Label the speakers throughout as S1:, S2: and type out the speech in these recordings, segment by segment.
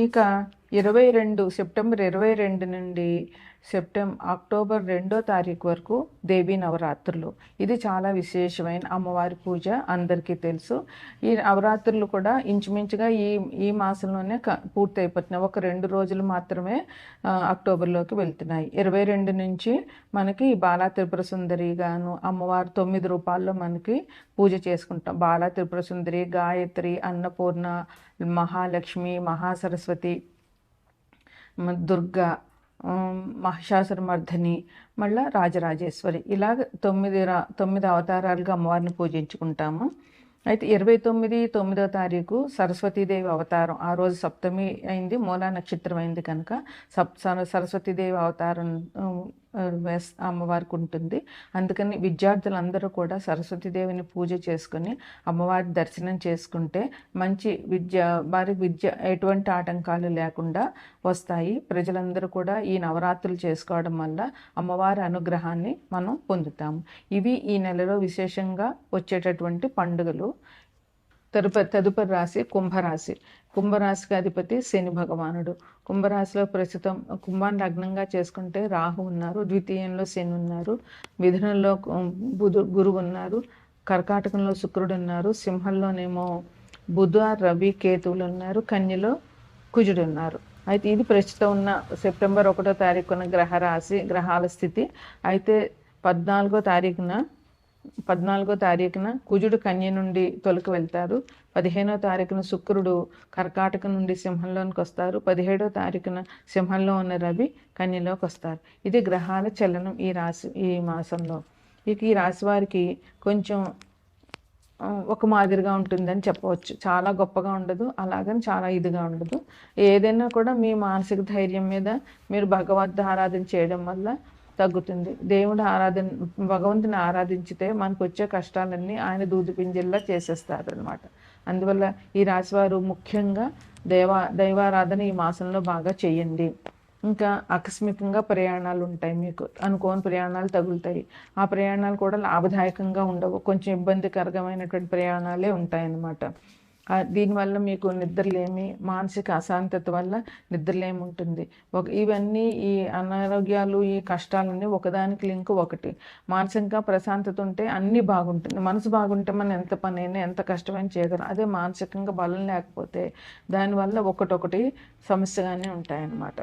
S1: ఇక ఇరవై రెండు సెప్టెంబర్ ఇరవై రెండు నుండి సెప్టెంబర్ అక్టోబర్ రెండో తారీఖు వరకు దేవీ నవరాత్రులు. ఇది చాలా విశేషమైన అమ్మవారి పూజ అందరికీ తెలుసు. ఈ నవరాత్రులు కూడా ఇంచుమించుగా ఈ ఈ మాసంలోనే క పూర్తి అయిపోతున్నాయి ఒక రెండు రోజులు మాత్రమే అక్టోబర్లోకి వెళ్తున్నాయి. ఇరవై రెండు నుంచి మనకి బాలా త్రిపుర సుందరి గాను అమ్మవారు తొమ్మిది రూపాల్లో మనకి పూజ చేసుకుంటాం. బాలా త్రిపుర సుందరి గాయత్రి అన్నపూర్ణ మహాలక్ష్మి మహాసరస్వతి దుర్గా మహిషాసురమర్ధని మళ్ళా రాజరాజేశ్వరి. ఇలాగ తొమ్మిది రా తొమ్మిది అవతారాలుగా అమ్మవారిని పూజించుకుంటాము. అయితే ఇరవై తొమ్మిది తొమ్మిదో తారీఖు సరస్వతీదేవి అవతారం. ఆ రోజు సప్తమి అయింది మూలా నక్షత్రం అయింది కనుక సప్ సర- సరస్వతీదేవి అవతారం అమ్మవారికి ఉంటుంది అందుకని విద్యార్థులందరూ కూడా సరస్వతీదేవిని పూజ చేసుకుని అమ్మవారి దర్శనం చేసుకుంటే మంచి విద్య వారి విద్య ఎటువంటి ఆటంకాలు లేకుండా వస్తాయి. ప్రజలందరూ కూడా ఈ నవరాత్రులు చేసుకోవడం వల్ల అమ్మవారి అనుగ్రహాన్ని మనం పొందుతాము. ఇవి ఈ నెలలో విశేషంగా వచ్చేటటువంటి పండుగలు. తదుపరి తదుపరి రాశి కుంభరాశి. కుంభరాశికి అధిపతి శని భగవానుడు. కుంభరాశిలో ప్రస్తుతం కుంభాన్ని లగ్నంగా చేసుకుంటే రాహు ఉన్నారు ద్వితీయంలో శని ఉన్నారు మిథునంలో బుధు గురువు ఉన్నారు కర్కాటకంలో శుక్రుడు ఉన్నారు సింహంలోనేమో బుధ రవి కేతువులు ఉన్నారు కన్యలో కుజుడు ఉన్నారు. అయితే ఇది ప్రస్తుతం ఉన్న సెప్టెంబర్ ఒకటో తారీఖున గ్రహ రాశి గ్రహాల స్థితి. అయితే పద్నాలుగో తారీఖున పద్నాలుగో తారీఖున కుజుడు కన్య నుండి తొలకి వెళ్తారు. పదిహేనో తారీఖున శుక్రుడు కర్కాటక నుండి సింహంలోనికి వస్తారు. పదిహేడో తారీఖున సింహంలో ఉన్న రవి కన్యలోకి వస్తారు. ఇది గ్రహాల చలనం ఈ రాశి ఈ మాసంలో. ఇక ఈ రాశి వారికి కొంచెం ఒక మాదిరిగా ఉంటుందని చెప్పవచ్చు. చాలా గొప్పగా ఉండదు అలాగని చాలా ఇదిగా ఉండదు. ఏదైనా కూడా మీ మానసిక ధైర్యం మీద మీరు భగవద్ ఆరాధన చేయడం వల్ల తగ్గుతుంది. దేవుడు ఆరాధన భగవంతుని ఆరాధించితే మనకు వచ్చే కష్టాలన్నీ ఆయన దూది పింజల్లా చేసేస్తారు అనమాట అందువల్ల ఈ రాశివారు ముఖ్యంగా దేవా దైవారాధన ఈ మాసంలో బాగా చేయండి. ఇంకా ఆకస్మికంగా ప్రయాణాలు ఉంటాయి మీకు. అనుకోని ప్రయాణాలు తగులుతాయి. ఆ ప్రయాణాలు కూడా లాభదాయకంగా ఉండవు. కొంచెం ఇబ్బందికరమైనటువంటి ప్రయాణాలే ఉంటాయన్నమాట. దీనివల్ల మీకు నిద్రలేమి మానసిక అశాంతత వల్ల నిద్రలేమి ఉంటుంది. ఒక ఇవన్నీ ఈ అనారోగ్యాలు ఈ కష్టాలన్నీ ఒకదానికి లింక్ ఒకటి. మానసికంగా ప్రశాంతత ఉంటే అన్నీ బాగుంటుంది. మనసు బాగుంటే మనం ఎంత పనైనా ఎంత కష్టమైనా చేయగలం. అదే మానసికంగా బలం లేకపోతే దానివల్ల ఒకటొకటి సమస్యగానే ఉంటాయన్నమాట.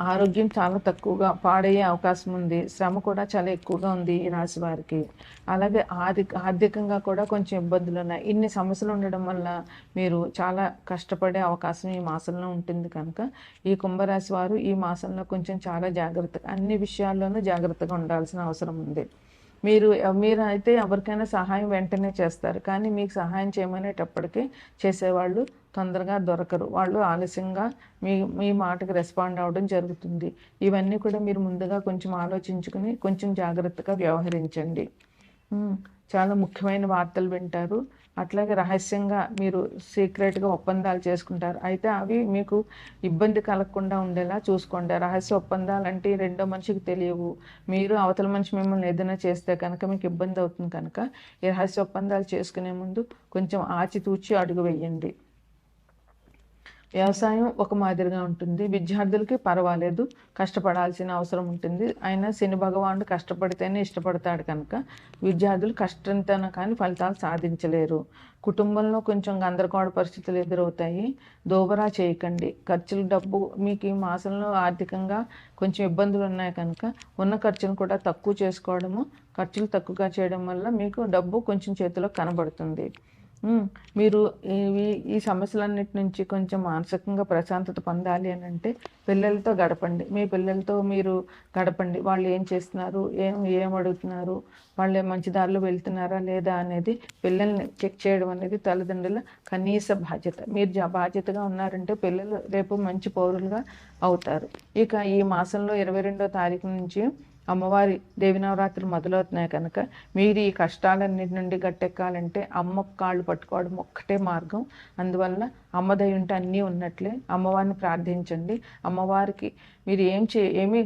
S1: ఆరోగ్యం చాలా తక్కువగా పాడయ్యే అవకాశం ఉంది. శ్రమ కూడా చాలా ఎక్కువగా ఉంది ఈ రాశి వారికి. అలాగే ఆర్థిక ఆర్థికంగా కూడా కొంచెం ఇబ్బందులు ఉన్నాయి. ఇన్ని సమస్యలు ఉండడం వల్ల మీరు చాలా కష్టపడే అవకాశం ఈ మాసంలో ఉంటుంది కనుక ఈ కుంభరాశి వారు ఈ మాసంలో కొంచెం చాలా జాగ్రత్తగా అన్ని విషయాల్లోనూ జాగ్రత్తగా ఉండాల్సిన అవసరం ఉంది. మీరు మీరు అయితే ఎవరికైనా సహాయం వెంటనే చేస్తారు. కానీ మీకు సహాయం చేయమనేటప్పటికీ చేసేవాళ్ళు తొందరగా దొరకరు. వాళ్ళు ఆలస్యంగా మీ మీ మాటకు రెస్పాండ్ అవ్వడం జరుగుతుంది. ఇవన్నీ కూడా మీరు ముందుగా కొంచెం ఆలోచించుకుని కొంచెం జాగ్రత్తగా వ్యవహరించండి. చాలా ముఖ్యమైన వార్తలు వింటారు. అట్లాగే రహస్యంగా మీరు సీక్రెట్గా ఒప్పందాలు చేసుకుంటారు. అయితే అవి మీకు ఇబ్బంది కలగకుండా ఉండేలా చూసుకోండి. రహస్య ఒప్పందాలు అంటే రెండో మనిషికి తెలియవు. మీరు అవతల మనిషి మిమ్మల్ని ఏదైనా చేస్తే కనుక మీకు ఇబ్బంది అవుతుంది కనుక ఈ రహస్య ఒప్పందాలు చేసుకునే ముందు కొంచెం ఆచితూచి అడుగు వేయండి. వ్యవసాయం ఒక మాదిరిగా ఉంటుంది. విద్యార్థులకి పర్వాలేదు. కష్టపడాల్సిన అవసరం ఉంటుంది. అయినా శని భగవానుడు కష్టపడితేనే ఇష్టపడతాడు కనుక విద్యార్థులు కష్టంతోనే కానీ ఫలితాలు సాధించలేరు. కుటుంబంలో కొంచెం గందరగోళ పరిస్థితులు ఎదురవుతాయి. దోబరా చేయకండి. ఖర్చులు డబ్బు మీకు ఈ మాసంలో ఆర్థికంగా కొంచెం ఇబ్బందులు ఉన్నాయి కనుక ఉన్న ఖర్చును కూడా తక్కువ చేసుకోవడము ఖర్చులు తక్కువగా చేయడం వల్ల మీకు డబ్బు కొంచెం చేతిలో కనబడుతుంది. మీరు ఇవి ఈ సమస్యలన్నిటి నుంచి కొంచెం మానసికంగా ప్రశాంతత పొందాలి అని అంటే పిల్లలతో గడపండి. మీ పిల్లలతో మీరు గడపండి. వాళ్ళు ఏం చేస్తున్నారు? ఏం ఏం అడుగుతున్నారు? వాళ్ళు మంచి దారిలో వెళ్తున్నారా లేదా అనేది పిల్లల్ని చెక్ చేయడం అనేది తల్లిదండ్రుల కనీస బాధ్యత. మీరు బాధ్యతగా ఉన్నారంటే పిల్లలు రేపు మంచి పౌరులుగా అవుతారు. ఇక ఈ మాసంలో ఇరవై రెండో తారీఖు నుంచి అమ్మవారి దేవి నవరాత్రులు మొదలవుతున్నాయి కనుక మీరు ఈ కష్టాలన్నిటి నుండి గట్టెక్కాలంటే అమ్మ కాళ్ళు పట్టుకోవడం ఒక్కటే మార్గం. అందువల్ల అమ్మ ఉంటే అన్నీ ఉన్నట్లే అమ్మవారిని ప్రార్థించండి. అమ్మవారికి మీరు ఏం చే ఏమీ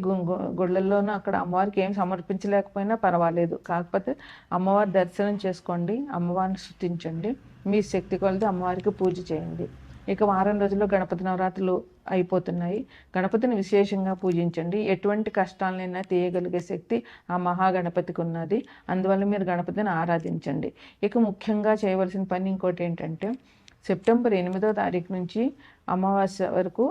S1: గుళ్ళల్లోనూ అక్కడ అమ్మవారికి ఏం సమర్పించలేకపోయినా పర్వాలేదు. కాకపోతే అమ్మవారి దర్శనం చేసుకోండి అమ్మవారిని స్థుతించండి. మీ శక్తి కొలది అమ్మవారికి పూజ చేయండి. ఇక వారం రోజుల్లో గణపతి నవరాత్రులు అయిపోతున్నాయి. గణపతిని విశేషంగా పూజించండి. ఎటువంటి కష్టాలనైనా తీయగలిగే శక్తి ఆ మహాగణపతికి ఉన్నది. అందువల్ల మీరు గణపతిని ఆరాధించండి. ఇక ముఖ్యంగా చేయవలసిన పని ఇంకోటి ఏంటంటే సెప్టెంబర్ ఎనిమిదో తారీఖు నుంచి అమావాస్య వరకు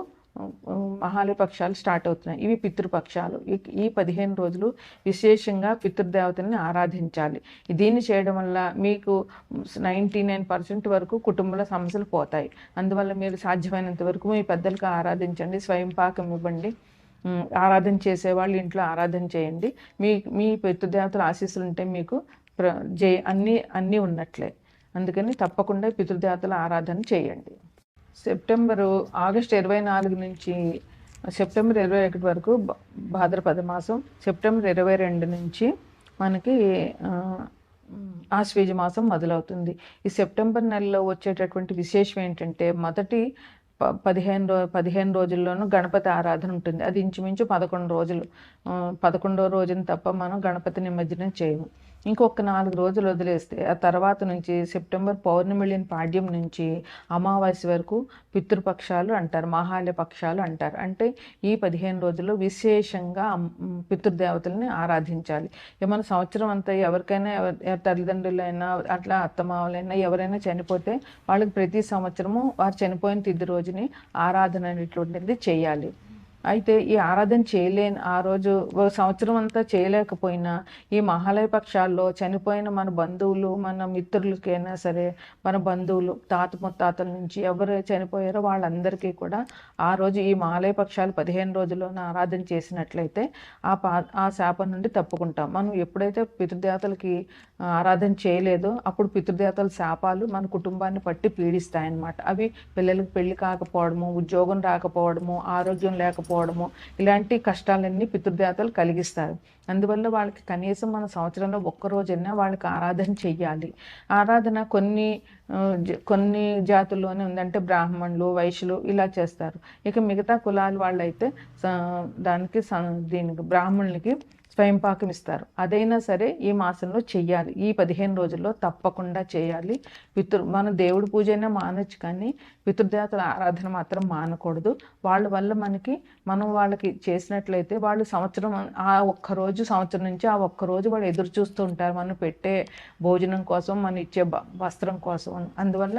S1: మహాలయ పక్షాలు స్టార్ట్ అవుతున్నాయి. ఇవి పితృపక్షాలు. ఈ- ఈ పదిహేను రోజులు విశేషంగా పితృదేవతల్ని ఆరాధించాలి. దీన్ని చేయడం వల్ల మీకు నైంటీ నైన్ పర్సెంట్ వరకు కుటుంబంలో సమస్యలు పోతాయి. అందువల్ల మీరు సాధ్యమైనంత వరకు మీ పెద్దలకు ఆరాధించండి. స్వయం పాకం ఇవ్వండి. ఆరాధన చేసేవాళ్ళు ఇంట్లో ఆరాధన చేయండి. మీ మీ పితృదేవతల ఆశీస్సులు ఉంటే మీకు ప్ర జయ అన్నీ అన్నీ ఉన్నట్లే. అందుకని తప్పకుండా పితృదేవతల ఆరాధన చేయండి. సెప్టెంబరు ఆగస్ట్ ఇరవై నాలుగు నుంచి సెప్టెంబర్ ఇరవై ఒకటి వరకు భాద్రపద మాసం సెప్టెంబర్ ఇరవై రెండు నుంచి మనకి ఆశ్వీజ ఆశ్వేజ మాసం మొదలవుతుంది. ఈ సెప్టెంబర్ నెలలో వచ్చేటటువంటి విశేషం ఏంటంటే మొదటి ప- పదిహేను రో పదిహేను రోజుల్లోనూ గణపతి ఆరాధన ఉంటుంది. అది ఇంచుమించు పదకొండు రోజులు. పదకొండో రోజున తప్ప మనం గణపతి నిమజ్జనం చేయము. ఇంకొక నాలుగు రోజులు వదిలేస్తే ఆ తర్వాత నుంచి సెప్టెంబర్ పౌర్ణమి పాడ్యం నుంచి అమావాస్య వరకు పితృపక్షాలు అంటారు మహాలయ పక్షాలు అంటారు. అంటే ఈ పదిహేను రోజుల్లో విశేషంగా పితృదేవతల్ని ఆరాధించాలి. ఏమైనా సంవత్సరం అంతా ఎవరికైనా ఎవరి తల్లిదండ్రులైనా అట్లా అత్తమావులైనా ఎవరైనా చనిపోతే వాళ్ళకి ప్రతి సంవత్సరము వారు చనిపోయిన తిది రోజుని ఆరాధన అనేటువంటిది చేయాలి. అయితే ఈ ఆరాధన చేయలేని ఆ రోజు సంవత్సరం అంతా చేయలేకపోయినా ఈ మహాలయ పక్షాల్లో చనిపోయిన మన బంధువులు మన మిత్రులకైనా సరే మన బంధువులు తాత ముత్తాతల నుంచి ఎవరు చనిపోయారో వాళ్ళందరికీ కూడా ఆ రోజు ఈ మహాలయ పక్షాలు పదిహేను రోజుల్లోనే ఆరాధన చేసినట్లయితే ఆ పా ఆ శాపం నుండి తప్పుకుంటాం. మనం ఎప్పుడైతే పితృదేవతలకి ఆరాధన చేయలేదో అప్పుడు పితృదేవతల శాపాలు మన కుటుంబాన్ని పట్టి పీడిస్తాయన్నమాట. అవి పిల్లలకు పెళ్ళి కాకపోవడము ఉద్యోగం రాకపోవడము ఆరోగ్యం పోవడము ఇలాంటి కష్టాలన్నీ పితృదేవతలు కలిగిస్తారు. అందువల్ల వాళ్ళకి కనీసం మన సంవత్సరంలో ఒక్క రోజైనా వాళ్ళకి ఆరాధన చెయ్యాలి. ఆరాధన కొన్ని కొన్ని జాతుల్లోనే ఉందంటే బ్రాహ్మణులు వైశ్యులు ఇలా చేస్తారు. ఇక మిగతా కులాల వాళ్ళైతే దానికి దీనికి బ్రాహ్మణులకి స్వయం పాకం ఇస్తారు. అదైనా సరే ఈ మాసంలో చెయ్యాలి. ఈ పదిహేను రోజుల్లో తప్పకుండా చేయాలి. పితృ మన దేవుడి పూజ అయినా మానొచ్చు కానీ పితృదేవతల ఆరాధన మాత్రం మానకూడదు. వాళ్ళ వల్ల మనకి మనం వాళ్ళకి చేసినట్లయితే వాళ్ళు సంవత్సరం ఆ ఒక్క రోజు సంవత్సరం నుంచి ఆ ఒక్క రోజు వాళ్ళు ఎదురు చూస్తూ ఉంటారు. మనం పెట్టే భోజనం కోసం మనం ఇచ్చే వస్త్రం కోసం. అందువల్ల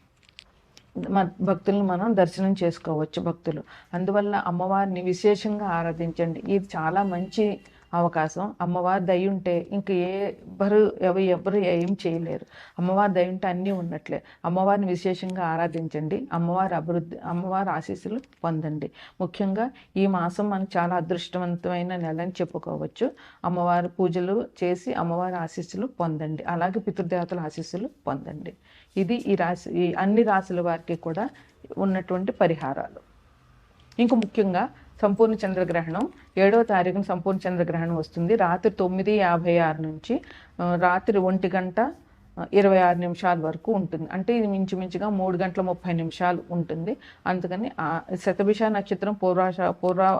S1: భక్తులను మనం దర్శనం చేసుకోవచ్చు భక్తులు. అందువల్ల అమ్మవారిని విశేషంగా ఆరాధించండి. ఇది చాలా మంచి అవకాశం. అమ్మవారి దయ ఉంటే ఇంక ఏ ఎవ్వరు ఎవరు ఏం చేయలేరు. అమ్మవారి దయ ఉంటే అన్నీ ఉన్నట్లే. అమ్మవారిని విశేషంగా ఆరాధించండి. అమ్మవారి అభివృద్ధి అమ్మవారి ఆశీస్సులు పొందండి. ముఖ్యంగా ఈ మాసం మనకు చాలా అదృష్టవంతమైన నెల అని చెప్పుకోవచ్చు. అమ్మవారి పూజలు చేసి అమ్మవారి ఆశీస్సులు పొందండి. అలాగే పితృదేవతల ఆశీస్సులు పొందండి. ఇది ఈ రాశి ఈ అన్ని రాశుల వారికి కూడా ఉన్నటువంటి పరిహారాలు. ఇంక ముఖ్యంగా సంపూర్ణ చంద్రగ్రహణం. ఏడవ తారీఖున సంపూర్ణ చంద్రగ్రహణం వస్తుంది. రాత్రి తొమ్మిది యాభై ఆరు నుంచి రాత్రి ఒంటి గంట ఇరవై ఆరు నిమిషాల వరకు ఉంటుంది. అంటే ఇది మించుమించుగా మూడు గంటల ముప్పై నిమిషాలు ఉంటుంది. అందుకని శతభిష నక్షత్రం పూర్వాష పూర్వ